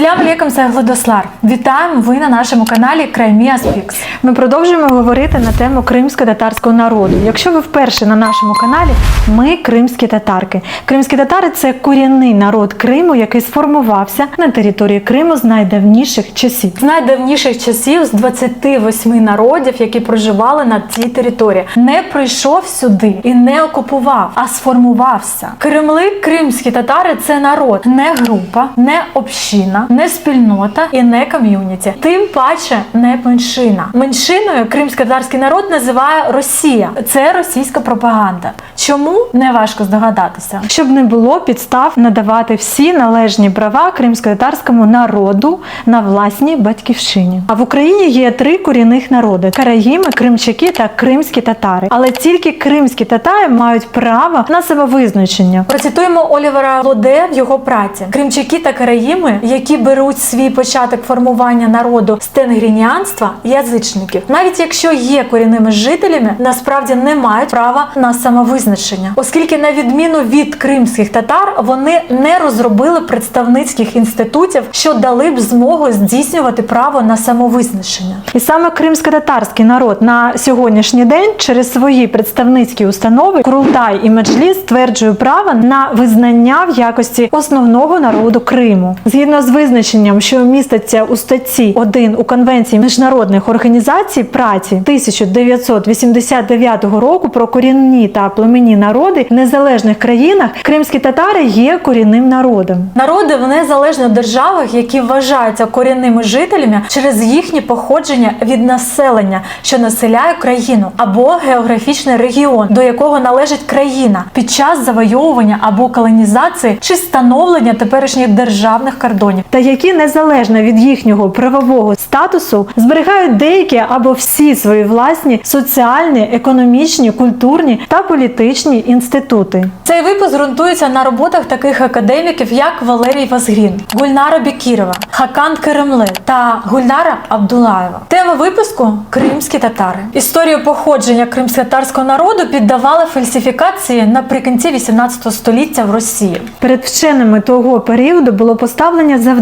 Ассаляму алейкум, це Владослав. Вітаємо ви на нашому каналі Краймія Спікс. Ми продовжуємо говорити на тему кримсько-татарського народу. Якщо ви вперше на нашому каналі, ми кримські татарки. Кримські татари це корінний народ Криму, який сформувався на території Криму з найдавніших часів. З найдавніших часів з 28 народів, які проживали на цій території, не прийшов сюди і не окупував, а сформувався. Кремли, кримські татари це народ, не група, не община, не спільнота і не ком'юніті. Тим паче не меншина. Меншиною кримсько-татарський народ називає Росія. Це російська пропаганда. Чому не важко здогадатися? Щоб не було підстав надавати всі належні права кримсько-татарському народу на власній батьківщині. А в Україні є три корінних народи: караїми, кримчаки та кримські татари. Але тільки кримські татари мають право на самовизначення. Процитуємо Олівера Лоде в його праці. Кримчаки та караїми, які беруть свій початок формування народу з тенгрініанства, язичників, навіть якщо є корінними жителями, насправді не мають права на самовизначення, оскільки, на відміну від кримських татар, вони не розробили представницьких інститутів, що дали б змогу здійснювати право на самовизначення. І саме кримсько-татарський народ на сьогоднішній день через свої представницькі установи Курултай і Меджліс стверджує право на визнання в якості основного народу Криму. Згідно з визначенням, що міститься у статті 1 у Конвенції міжнародних організацій праці 1989 року про корінні та племінні народи в незалежних країнах, кримські татари є корінним народом. Народи в незалежних державах, які вважаються корінними жителями через їхнє походження від населення, що населяє країну, або географічний регіон, до якого належить країна під час завойовування або колонізації чи становлення теперішніх державних кордонів. Та які незалежно від їхнього правового статусу зберігають деякі або всі свої власні соціальні, економічні, культурні та політичні інститути. Цей випуск ґрунтується на роботах таких академіків, як Валерій Вазгрін, Гульнара Бекірова, Хакан Керемле та Гульнара Абдулаєва. Тема випуску кримські татари. Історію походження кримсько-татарського народу піддавали фальсифікації наприкінці 18 століття в Росії. Перед вченими того періоду було поставлення завдання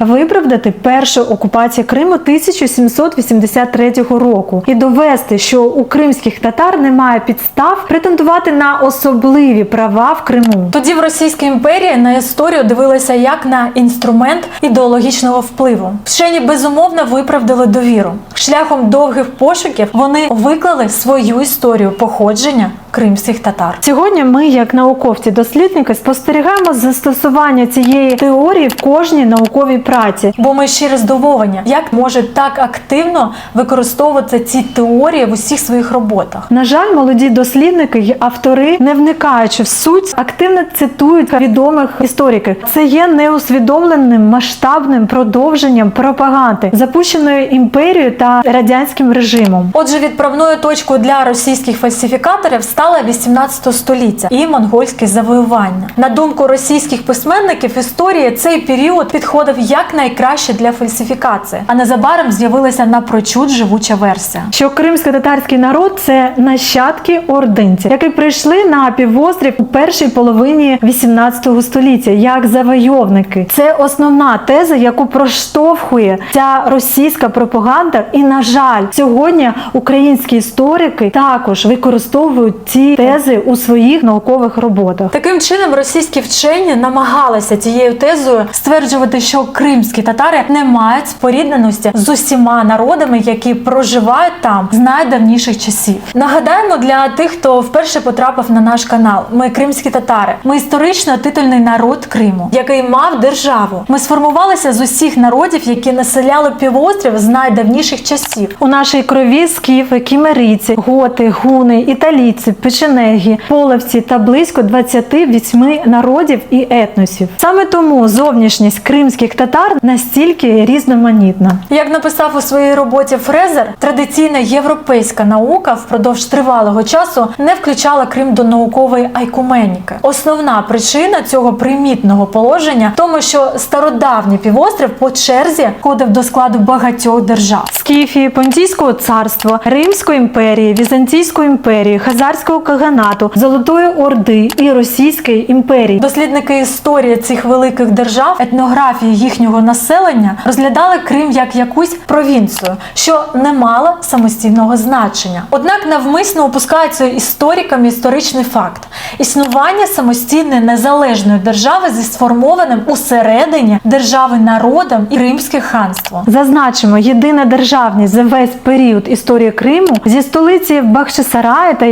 виправдати першу окупацію Криму 1783 року і довести, що у кримських татар немає підстав претендувати на особливі права в Криму. Тоді в Російській імперії на історію дивилися як на інструмент ідеологічного впливу. Вчені безумовно виправдали довіру. Шляхом довгих пошуків вони виклали свою історію походження кримських татар. Сьогодні ми, як науковці-дослідники, спостерігаємо застосування цієї теорії в кожній науковій праці. Бо ми щиро здивовані, як може так активно використовувати ці теорії в усіх своїх роботах. На жаль, молоді дослідники й автори, не вникаючи в суть, активно цитують відомих істориків. Це є неусвідомленим масштабним продовженням пропаганди, запущеної імперією та радянським режимом. Отже, відправною точкою для російських фальсифікаторів стало 18 століття і монгольське завоювання. На думку російських письменників історії, цей період підходив якнайкраще для фальсифікації, а незабаром з'явилася напрочуд живуча версія. Що кримсько-татарський народ це нащадки ординців, які прийшли на півострів у першій половині 18 століття як завойовники. Це основна теза, яку проштовхує ця російська пропаганда. І на жаль, сьогодні українські історики також використовують ці тези у своїх наукових роботах. Таким чином, російські вчені намагалися цією тезою стверджувати, що кримські татари не мають спорідненості з усіма народами, які проживають там з найдавніших часів. Нагадаємо для тих, хто вперше потрапив на наш канал. Ми кримські татари. Ми історично титульний народ Криму, який мав державу. Ми сформувалися з усіх народів, які населяли півострів з найдавніших часів. У нашій крові скіфи, кімерійці, готи, гуни, італійці, печенеги, половці та близько 28 народів і етносів. Саме тому зовнішність кримських татар настільки різноманітна. Як написав у своїй роботі Фрезер, традиційна європейська наука впродовж тривалого часу не включала Крим до наукової айкуменіки. Основна причина цього примітного положення в тому, що стародавній півострів по черзі входив до складу багатьох держав. Скіфії, Понтійського царства, Римської імперії, Візантійської імперії, Хазарської Османського каганату, Золотої Орди і Російської імперії. Дослідники історії цих великих держав, етнографії їхнього населення розглядали Крим як якусь провінцію, що не мала самостійного значення. Однак навмисно опускається істориками історичний факт існування самостійної незалежної держави зі сформованим усередині держави народом і Римське ханство. Зазначимо, єдина державність за весь період історії Криму зі столиці Бахчисараї та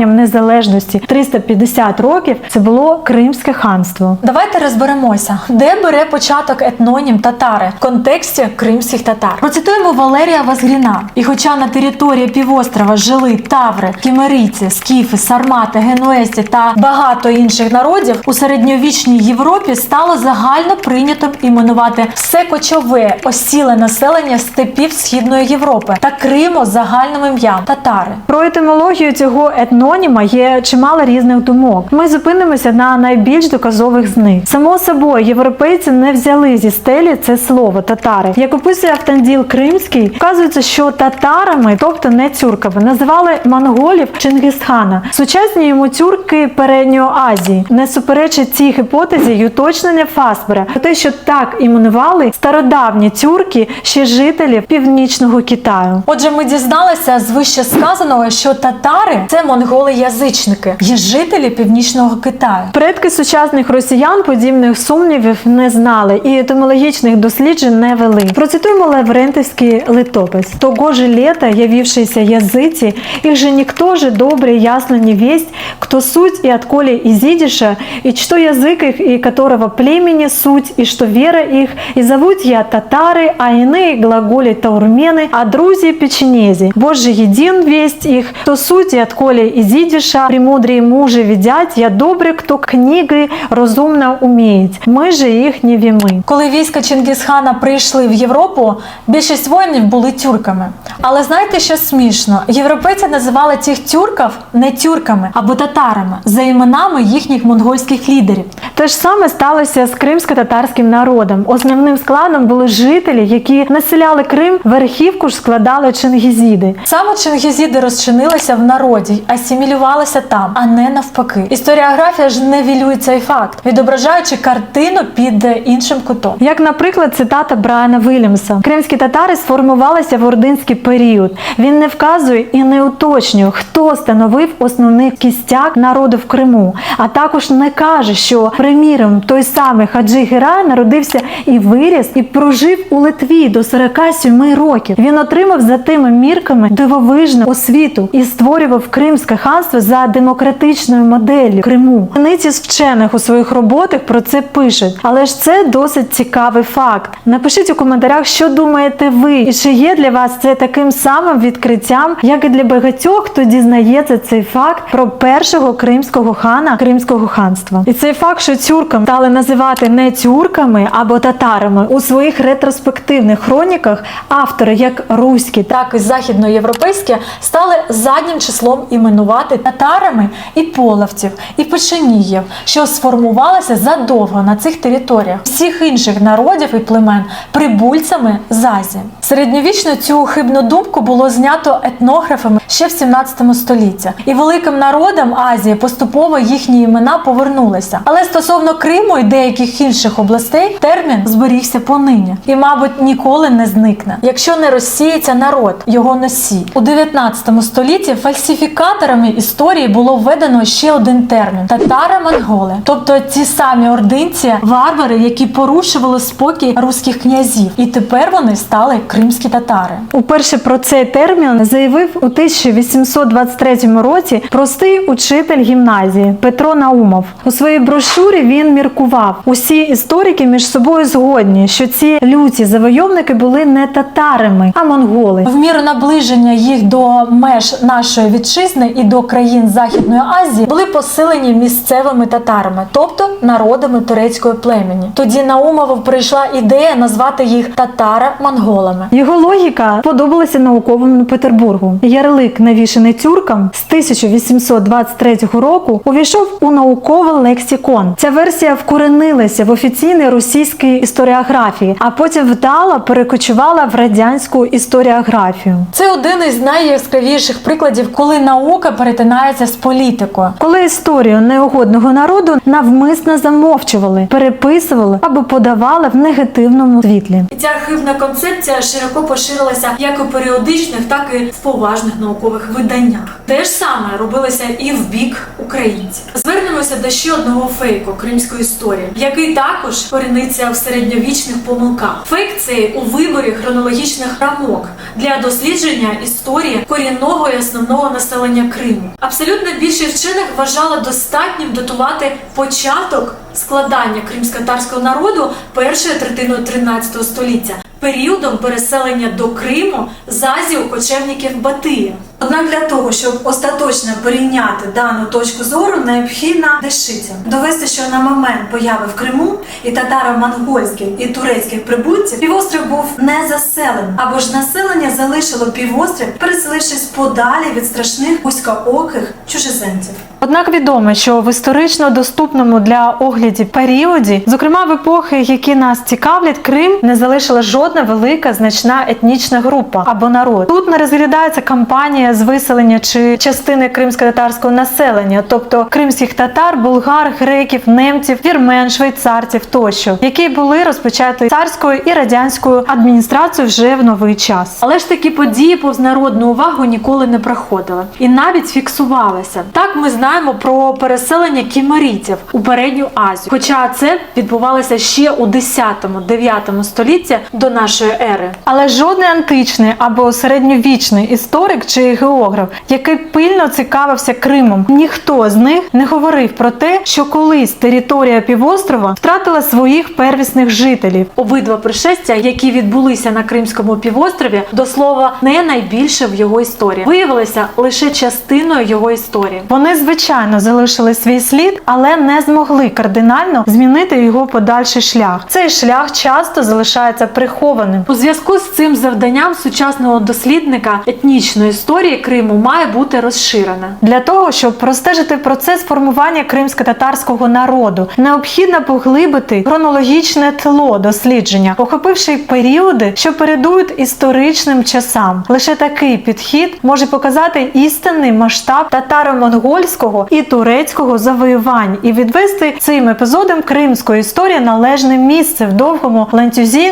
існуванням незалежності 350 років це було Кримське ханство. Давайте розберемося, де бере початок етнонім татари в контексті кримських татар. Процитуємо Валерія Вазгріна. І хоча на території півострова жили таври, кімерійці, скіфи, сармати, генуезці та багато інших народів, у середньовічній Європі стало загально прийнятим іменувати все кочове осіле населення степів Східної Європи та Криму загальним ім'ям татари. Про етимологію цього етноніма є чимало різних думок. Ми зупинимося на найбільш доказових з них. Само собою, європейці не взяли зі стелі це слово татари. Як описує Автанділ Кримський, вказується, що татарами, тобто не тюрками, називали монголів Чингисхана. Сучасні йому тюрки Передньої Азії не суперечить цій гіпотезі й уточнення Фасбера про те, що так іменували стародавні тюрки ще жителів північного Китаю. Отже, ми дізналися з вище сказаного, що татари це монголи-язичники, є жителі північного Китаю. Предки сучасних росіян подібних сумнівів не знали і етимологічних досліджень не вели. Процитуємо Лаврентовський литопис. Того же лета, явившиеся языки, их же никто же добре ясно не весть, кто суть и отколе изидиша, и что язык их, и которого племени суть, и что вера их, и зовут я татары, а иные глаголи таурмены, а друзі печенези. Боже един весть их, то суть и отколе изидиша, премудрые мужи видять, я добре, кто книги розумно умеет. Ми же їх не віми. Коли війська Чингісхана прийшли в Європу, більшість воїнів були тюрками. Але знаєте, що смішно? Європейці називали цих тюрків не тюрками або татарами за іменами їхніх монгольських лідерів. Те ж саме сталося з кримсько-татарським народом. Основним складом були жителі, які населяли Крим, верхівку ж складали чингізіди. Саме чингізіди розчинилися в народі, асимілювалися там, а не навпаки. Історіографія ж невілює цей факт, відображаючи картину під іншим кутом. Як, наприклад, цитата Брайана Вільямса: Кримські татари сформувалися в ординський період. Він не вказує і не уточнює, хто становив основний кістяк народу в Криму, а також не каже, що приміром той самий Хаджи Герай народився і виріс, і прожив у Литві до 47 років. Він отримав за тими мірками дивовижну освіту і створював Кримське ханство за демократичною моделлю Криму. Одиниці з вчених у своїх роботах про це пишуть, але ж це досить цікавий факт. Напишіть у коментарях, що думаєте ви, і чи є для вас це таким самим відкриттям, як і для багатьох, хто дізнається цей факт про першого кримського хана Кримського ханства. І цей факт, що тюркам стали називати не тюрками або татарами у своїх ретроспективних хроніках, автори як руські Так і західноєвропейські стали заднім числом іменувати татарами і половців, і печеніїв, що сформувалися задовго на цих територіях всіх інших народів і племен прибульцями з Азії. Середньовічно цю хибну думку було знято етнографами ще в 17 столітті, і великим народам Азії поступово їхні імена повернулися. Але стосовно Криму і деяких інших областей термін зберігся понині і, мабуть, ніколи не зникне, якщо не розсіється народ, його носій. У 19 столітті фальсифікаторами історії було введено ще один термін татари-монголи, тобто ті самі ординці, варвари, які порушували спокій руських князів, і тепер вони стали кримські татари. Уперше про цей термін заявив у 1823 році простий учитель гімназії Петро Наумов. У своїй брошурі він міркував. Усі історики між собою згодні, що ці люті завойовники були не татарами, а монголи. В міру наближення їх до меж нашої вітчизни і до країн Західної Азії були посилені місцевими татарами, тобто народами турецької племені. Тоді Наумову прийшла ідея назвати їх татаро-монголами. Його логіка подобалася науковому Петербургу. Ярлик, навішаний тюркам, з 1823 року увійшов у науковий лексикон. Ця версія вкоренилася в офіційній російській історіографії, а потім вдало перекочувала в радянську історіографію. Це один із найяскравіших прикладів, коли наука перетинається з політикою. Коли історію неугодного народу навмисно замовчували, переписували або подавали в негативному світлі. І ця архівна концепція широко поширилася як у періодичних, так і в поважних наукових виданнях. Те ж саме робилося і в бік українців. Звернемося до ще одного фейку кримської історії, який також коріниться в середньовічних помилках. Фейк цей у виборі хронологічних рамок для дослідження історії корінного і основного населення Криму. Абсолютно більшість вчених вважала достатнім датувати початок складання кримсько-татарського народу першою третиною 13 століття, періодом переселення до Криму з Азії у кочевників Батия. Однак для того, щоб остаточно порівняти дану точку зору, необхідна дешиця. Довести, що на момент появи в Криму і татаро-монгольських і турецьких прибульців півострів був не заселений, або ж населення залишило півострів, переселившись подалі від страшних вузькооких чужеземців. Однак відомо, що в історично доступному для оглядів періоді, зокрема в епохи, які нас цікавлять, Крим не залишила жодна велика значна етнічна група або народ. Тут не розглядається кампанія з виселення чи частини кримсько-татарського населення, тобто кримських татар, булгар, греків, немців, вірмен, швейцарців тощо, які були розпочаті царською і радянською адміністрацією вже в новий час. Але ж такі події повз народну увагу ніколи не проходили і навіть фіксувалися. Так ми знаємо про переселення кімерійців у передню Азію. Хоча це відбувалося ще у 10-9 столітті до нашої ери. Але жодний античний або середньовічний історик чи географ, який пильно цікавився Кримом, ніхто з них не говорив про те, що колись територія півострова втратила своїх первісних жителів. Обидва пришестя, які відбулися на Кримському півострові, до слова не найбільше в його історії, виявилися лише частиною його історії. Вони звичайно залишили свій слід, але не змогли кардинально змінити його подальший шлях. Цей шлях часто залишається прихованим. У зв'язку з цим завданням сучасного дослідника етнічної історії Криму має бути розширена. Для того, щоб простежити процес формування кримсько-татарського народу, необхідно поглибити хронологічне тло дослідження, охопивши періоди, що передують історичним часам. Лише такий підхід може показати істинний масштаб татаро-монгольського і турецького завоювань і відвести цим епізодам кримської історії належне місце в довгому ланцюзі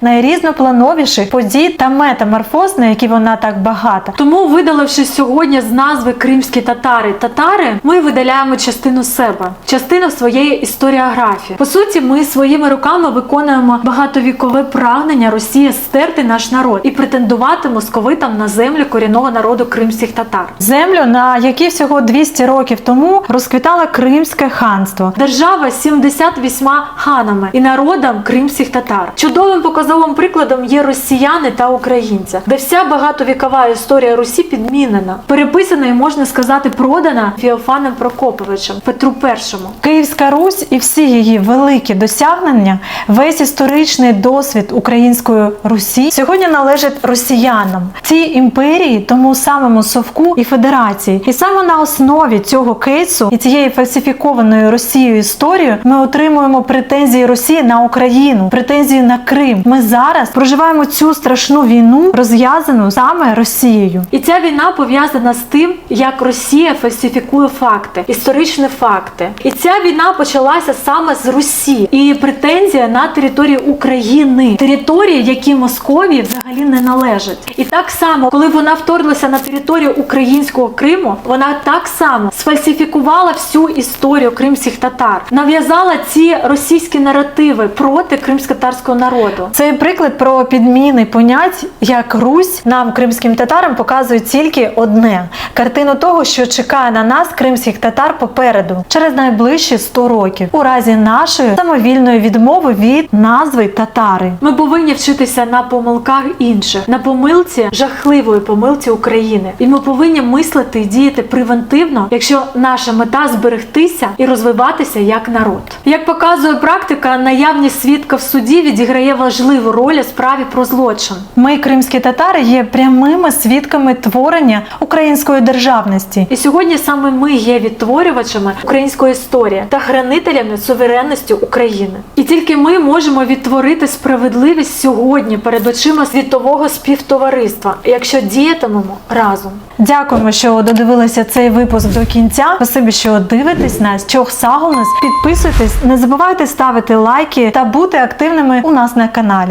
найрізноплановіших подій та метаморфоз, на які вона так багата. Тому, видаливши сьогодні з назви кримські татари татари, ми видаляємо частину себе, частину своєї історіографії. По суті, ми своїми руками виконуємо багатовікове прагнення Росії стерти наш народ і претендувати московитам на землю корінного народу кримських татар. Землю, на якій всього 200 років тому розквітало Кримське ханство. Держава з 78 ханами і народом кримських татар. Чудовим показовим прикладом є росіяни та українці, де вся багатовікова історія Русі підмінена, переписана і можна сказати, продана Феофаном Прокоповичем Петру І. Київська Русь і всі її великі досягнення, весь історичний досвід української Русі сьогодні належить росіянам, цій імперії, тому самому совку і федерації. І саме на основі цього кейсу і цієї фальсифікованої Росією історії ми отримуємо претензії Росії на Україну, претензії на Крим. Ми зараз проживаємо цю страшну війну, розв'язану саме Росією. І ця війна пов'язана з тим, як Росія фальсифікує факти, історичні факти. І ця війна почалася саме з Русі. І претензія на територію України, території, які Московії взагалі не належать. І так само, коли вона вторглася на територію українського Криму, вона так само сфальсифікувала всю історію кримських татар, нав'язала ці російські наративи проти кримсько-татарського народу. Цей приклад про підміни понять, як Русь нам, кримським татарам, показує тільки одне картину того, що чекає на нас кримських татар попереду через найближчі 100 років, у разі нашої самовільної відмови від назви татари. Ми повинні вчитися на помилках інших, на помилці жахливої помилці України. І ми повинні мислити і діяти превентивно, якщо наша мета зберегтися і розвиватися як народ. Як показує практика, наявність свідка в суді відіграє важливу роль справі про злочин. Ми, кримські татари, є прямими свідками творення української державності. І сьогодні саме ми є відтворювачами української історії та хранителями суверенності України. І тільки ми можемо відтворити справедливість сьогодні перед очима світового співтовариства, якщо діятимемо разом. Дякуємо, що додивилися цей випуск до кінця. Спасибі, що дивитесь нас. Чох Сагулнес. Підписуйтесь, не забувайте ставити лайки та бути активними у нас на каналі.